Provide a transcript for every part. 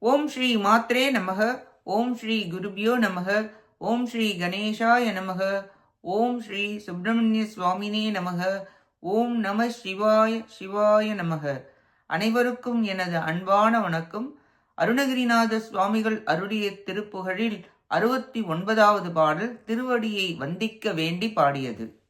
ஓம் ஸ்ரீ மாத்ரே நமக ஓம் ஸ்ரீ குருபியோ நமக ஓம் ஸ்ரீ கணேஷாய நமக ஓம் ஸ்ரீ சுப்பிரமணிய சுவாமினே நமக ஓம் நம சிவாய சிவாய நமக. அனைவருக்கும் எனது அன்பான வணக்கம். அருணகிரிநாத சுவாமிகள் அருளிய திருப்புகழில் அறுபத்தி ஒன்பதாவது பாடல் திருவடியை வந்திக்க வேண்டி பாடியது.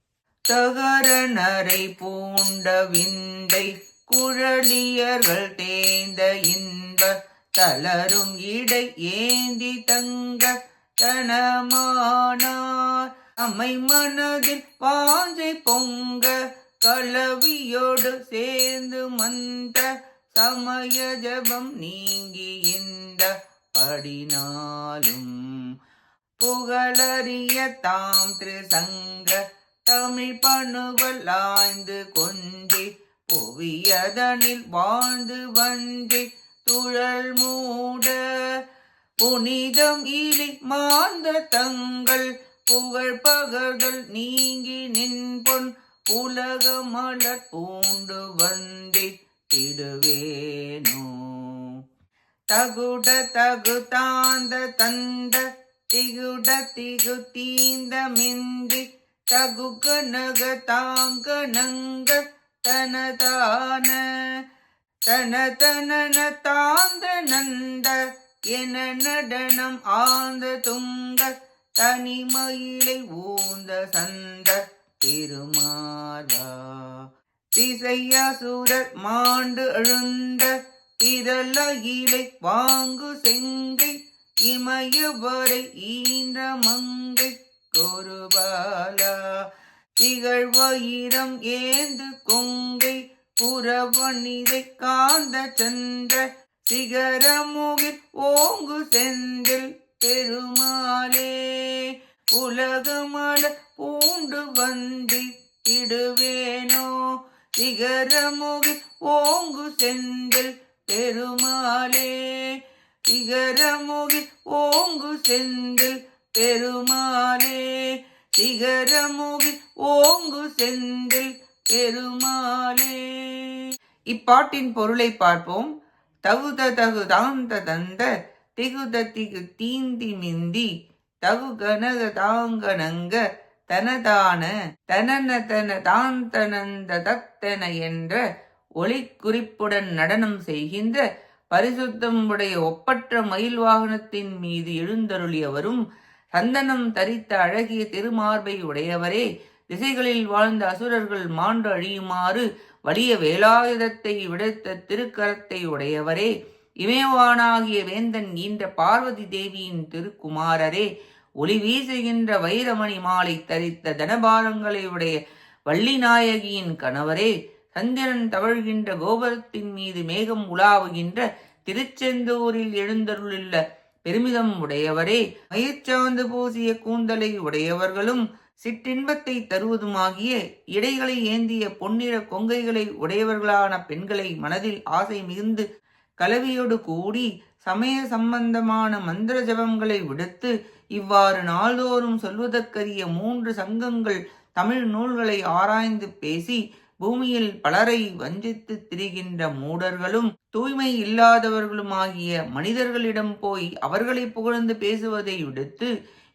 தகர நரை பூண்ட விந்தை குழலியர்கள் தேய்ந்த இன்ப தளரும் இடை ஏந்தி தங்க தனமானார். அமை மனதில் வாஞ்சை பொங்க கலவியோடு சேர்ந்து மந்த சமய ஜபம் நீங்கி இந்த படினாலும். புகழறிய தாம் திருசங்க தமிழ் பணுவல் கொண்டே புவியதனில் வாழ்ந்து வந்தே துழல் மூட புனிதம் இலி மாந்த தங்கள் புகழ் பகர்தல் நீங்கி நின் பொன் உலக மலர் பூண்டு வந்தி திடுவேனோ. தகுட தகு தாந்த தந்த திகுட திகு தீந்த மிந்தி தகு கனக தாங்க நங்க தனதான தன தனன தாந்த நந்த என நடனம் ஆந்த துங்க தனிமயிலை ஊந்த சந்த திருமாலா திசையாசுரர் மாண்டு அழுந்த திரளகிலை வாங்கு செங்கை இமயவரை ஈன்ற மங்கை கொருபாலா. திகழ்வயிரம் ஏந்து கொங்கை புறவனிதை காந்த சந்திர சிகரமுகில் ஓங்கு செந்தில் பெருமாளே. உலகமல பூண்டு வந்தி இடுவேனோ சிகரமுகில் ஓங்கு செந்தில் பெருமாளே. சிகரமுகில் ஓங்கு செந்தில் பெருமாளே. சிகரமுகில் ஓங்கு செந்தில் பெருமாளே. இப்பாட்டின் பொருளை பார்ப்போம். தகுத தகு தாந்த தந்த திகுத திகு தீந்தி மிந்தி தகு கனக தாங்கனங்க தனதான தனன தன தாந்தனந்த தத்தன என்ற ஒளி குறிப்புடன் நடனம் செய்கின்ற பரிசுத்தம் உடைய ஒப்பற்ற மயில் வாகனத்தின் மீது எழுந்தருளியவரும் சந்தனம் தரித்த அழகிய திருமார்பை உடையவரே. திசைகளில் வாழ்ந்த அசுரர்கள் மாண்டு அழியுமாறு வலிய வேலாயுதத்தை விடுத்த திருக்கரத்தை உடையவரே இமயவானாகிய வேந்தன் ஈன்ற பார்வதி தேவியின் திருக்குமாரரே ஒளி வீசுகின்ற வைரமணி மாலை தரித்த தனபாரங்களை உடைய வள்ளி நாயகியின் கணவரே சந்திரன் தவழ்கின்ற கோபுரத்தின் மீது மேகம் உலாவுகின்ற திருச்செந்தூரில் எழுந்தருளுள்ள பெருமிதம் உடையவரே மயிர்ச்சாந்து பூசிய கூந்தலை உடையவர்களும் சிற்றின்பத்தை தருவதுமாகிய இடைகளை ஏந்திய பொன்னிற கொங்கைகளை உடையவர்களான பெண்களை மனதில் ஆசை மிகுந்து கலவியோடு கூடி சமய சம்பந்தமான மந்திர ஜபங்களை விடுத்து இவ்வாறு நாள்தோறும் சொல்வதற்கரிய மூன்று சங்கங்கள் தமிழ் நூல்களை ஆராய்ந்து பேசி பூமியில் பலரை வஞ்சித்து திரிகின்ற மூடர்களும் தூய்மை இல்லாதவர்களுமாகிய மனிதர்களிடம் போய் அவர்களை புகழ்ந்து பேசுவதை விடுத்து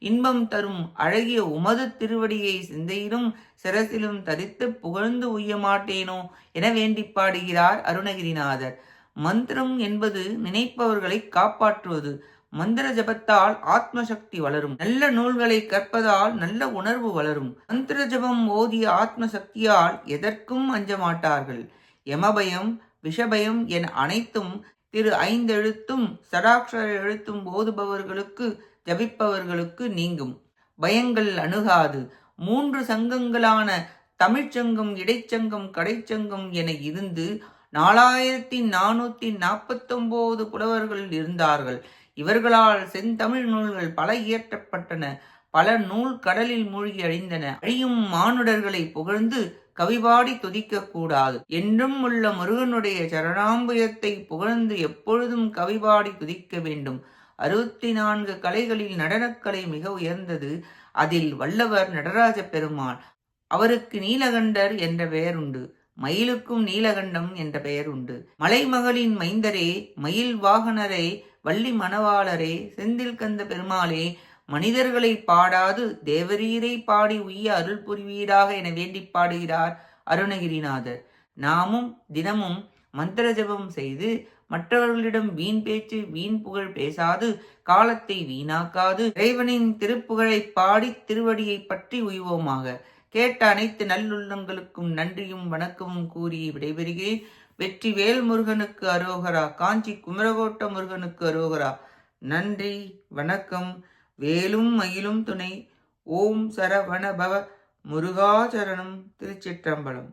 இன்பம் தரும் அழகிய உமது திருவடியை சிந்தையிலும் சிரசிலும் தரித்து புகழ்ந்து உய்ய மாட்டேனோ என வேண்டி பாடுகிறார் அருணகிரிநாதர். மந்திரம் என்பது நினைப்பவர்களை காப்பாற்றுவது. மந்திர ஜபத்தால் ஆத்ம சக்தி வளரும். நல்ல நூல்களை கற்பதால் நல்ல உணர்வு வளரும். மந்திர ஜபம் ஓதிய ஆத்ம சக்தியால் எதற்கும் அஞ்ச மாட்டார்கள் யமபயம் விஷபயம் என அனைத்தும் திரு ஐந்தெழுத்தும் சடாட்சர எழுத்தும் ஓதுபவர்களுக்கு ஜபிப்பவர்களுக்கு நீங்கும். பயங்கள் அணுகாது. மூன்று சங்கங்களான தமிழ்ச்சங்கம் இடைச்சங்கம் கடைச்சங்கம் என இருந்து நாலாயிரத்தி நானூற்றி நாற்பத்தொம்போது புலவர்கள் இருந்தார்கள். இவர்களால் செந்தமிழ் நூல்கள் பல இயற்றப்பட்டன. பல நூல் கடலில் மூழ்கி அழிந்தன அழியும் மானுடர்களை புகழ்ந்து கவிபாடி துதிக்க கூடாது. என்றும் உள்ள முருகனுடைய சரணாம்புயத்தை புகழ்ந்து எப்பொழுதும் கவிபாடி துதிக்க வேண்டும். அறுபத்தி நான்கு கலைகளில் நடனக்கலை மிக உயர்ந்தது. அதில் வல்லவர் நடராஜ பெருமாள். அவருக்கு நீலகண்டர் என்ற பெயர் உண்டு மயிலுக்கும் நீலகண்டம் என்ற பெயர் உண்டு மலைமகளின் மைந்தரே மயில் வாகனரே வள்ளி மணவாளரே செந்தில் கந்த பெருமாளே மனிதர்களை பாடாது தேவரீரை பாடி உய்ய அருள் புரிவீராக என வேண்டிப் பாடுகிறார் அருணகிரிநாதர். நாமும் தினமும் மந்திர ஜபம் செய்து மற்றவர்களிடம் வீண் பேச்சு வீண் புகழ் பேசாது காலத்தை வீணாக்காது. இறைவனின் திருப்புகழை பாடி திருவடியை பற்றி உய்வோமாக. கேட்ட அனைத்து நல்லுள்ளங்களுக்கும் நன்றியும் வணக்கமும் கூறி விடைபெறுகிறேன். வெற்றி வேல் முருகனுக்கு அரோகரா காஞ்சி குமரகோட்ட முருகனுக்கு அரோகரா. நன்றி வணக்கம். வேலும் மயிலும் துணை. ஓம் சரவண பவ. முருகாச்சரணம் திருச்சிற்றம்பலம்.